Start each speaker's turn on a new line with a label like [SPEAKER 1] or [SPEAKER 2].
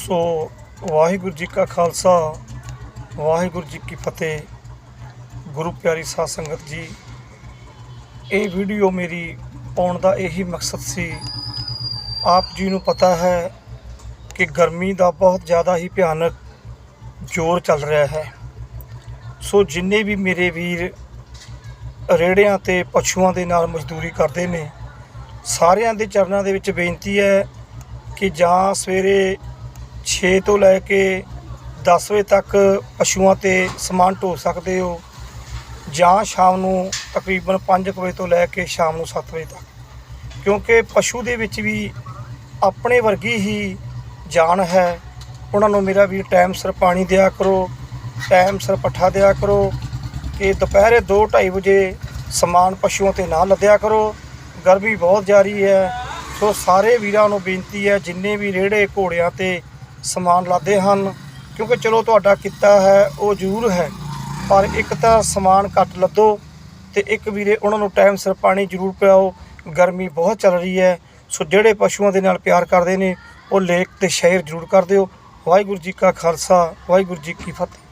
[SPEAKER 1] ਸੋ ਵਾਹਿਗੁਰੂ ਜੀ ਕਾ ਖਾਲਸਾ, ਵਾਹਿਗੁਰੂ ਜੀ ਕੀ ਫਤਿਹ। ਗੁਰੂ ਪਿਆਰੀ ਸਾਧ ਸੰਗਤ ਜੀ, ਇਹ ਵੀਡੀਓ ਮੇਰੀ ਪਾਉਣ ਦਾ ਇਹੀ ਮਕਸਦ ਸੀ। ਆਪ ਜੀ ਨੂੰ ਪਤਾ ਹੈ ਕਿ ਗਰਮੀ ਦਾ ਬਹੁਤ ਜ਼ਿਆਦਾ ਹੀ ਭਿਆਨਕ ਜ਼ੋਰ ਚੱਲ ਰਿਹਾ ਹੈ। ਸੋ ਜਿੰਨੇ ਵੀ ਮੇਰੇ ਵੀਰ ਰੇੜਿਆਂ ਤੇ ਪਸ਼ੂਆਂ ਦੇ ਨਾਲ ਮਜ਼ਦੂਰੀ ਕਰਦੇ ਨੇ, ਸਾਰਿਆਂ ਦੇ ਚਰਨਾਂ ਦੇ ਵਿੱਚ ਬੇਨਤੀ ਹੈ ਕਿ ਜਾਂ ਸਵੇਰੇ 6 ਤੋਂ ਲੈ ਕੇ 10 ਵਜੇ ਤੱਕ ਪਸ਼ੂਆਂ ਤੇ ਸਮਾਨ ਢੋ ਸਕਦੇ ਹੋ, ਜਾਂ ਸ਼ਾਮ ਨੂੰ ਤਕਰੀਬਨ 5 ਵਜੇ ਤੋਂ ਲੈ ਕੇ ਸ਼ਾਮ ਨੂੰ 7 ਵਜੇ ਤੱਕ। ਕਿਉਂਕਿ ਪਸ਼ੂ ਦੇ ਵਿੱਚ ਵੀ ਆਪਣੇ ਵਰਗੀ ਹੀ ਜਾਨ ਹੈ। ਉਹਨਾਂ ਨੂੰ ਮੇਰਾ ਵੀ ਟਾਈਮ ਸਿਰ ਪਾਣੀ ਦਿਆ ਕਰੋ, ਟਾਈਮ ਸਿਰ ਪੱਠਾ ਦਿਆ ਕਰੋ, ਕਿ ਦੁਪਹਿਰੇ 2:30 ਵਜੇ ਸਮਾਨ ਪਸ਼ੂਆਂ ਤੇ ਨਾ ਲੱਦਿਆ ਕਰੋ। ਗਰਮੀ ਬਹੁਤ ਜਾਰੀ ਹੈ। ਸੋ ਸਾਰੇ ਵੀਰਾਂ ਨੂੰ ਬੇਨਤੀ ਹੈ, ਜਿੰਨੇ ਵੀ ਰੇੜੇ ਘੋੜਿਆਂ ਤੇ ਸਮਾਨ ਲਾਦੇ ਹਨ, ਕਿਉਂਕਿ ਚਲੋ ਤੁਹਾਡਾ ਕਿੱਤਾ ਹੈ, ਉਹ ਜ਼ਰੂਰ ਹੈ। ਪਰ ਇੱਕ ਤਾਂ ਸਮਾਨ ਘੱਟ ਲੱਦੋ ਤੇ ਇੱਕ ਵੀਰੇ, ਉਹਨਾਂ ਨੂੰ ਟਾਈਮ ਸਿਰ ਪਾਣੀ ਜ਼ਰੂਰ ਪਿਆਓ। ਗਰਮੀ ਬਹੁਤ ਚੱਲ ਰਹੀ ਹੈ। ਸੋ ਜਿਹੜੇ ਪਸ਼ੂਆਂ ਦੇ ਨਾਲ ਪਿਆਰ ਕਰਦੇ ਨੇ, ਉਹ ਲੇਕ ਤੇ ਸ਼ਹਿਰ ਜ਼ਰੂਰ ਕਰ ਦਿਓ। ਵਾਹਿਗੁਰੂ ਜੀ ਕਾ ਖਾਲਸਾ, ਵਾਹਿਗੁਰੂ ਜੀ ਕੀ ਫਤਿਹ।